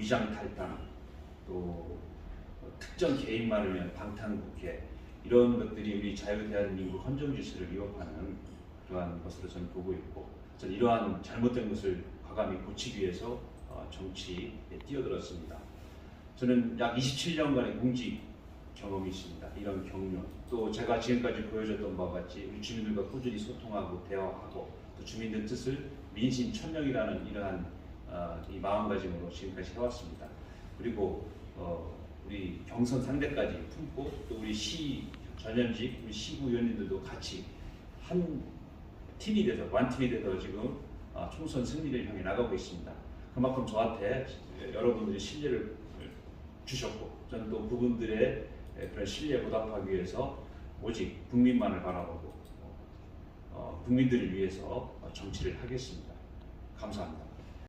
위장 탈당 또 어, 특정 개인만을 위한 방탄국회 이런 것들이 우리 자유대한민국 헌정 질서를 위협하는 그러한 것으로 저는 보고 있고 저는 이러한 잘못된 것을 과감히 고치기 위해서 어, 정치에 뛰어들었습니다. 저는 약 27년간의 공직 경험이 있습니다. 이런 경륜 또 제가 지금까지 보여줬던 바와 같이 우리 주민들과 꾸준히 소통하고 대화하고 또 주민들 뜻을 민심 천명이라는 이러한 어, 이 마음가짐으로 지금까지 해왔습니다. 그리고 어, 우리 경선 상대까지 품고 또 우리 시 전현직 우리 시구 의원님들도 같이 한 팀이 돼서 완팀이 돼서 지금 어, 총선 승리를 향해 나가고 있습니다. 그만큼 저한테 여러분들이 신뢰를 주셨고 저는 또 그분들의 그런 신뢰에 보답하기 위해서 오직 국민만을 바라보고 어, 국민들을 위해서 정치를 하겠습니다. 감사합니다.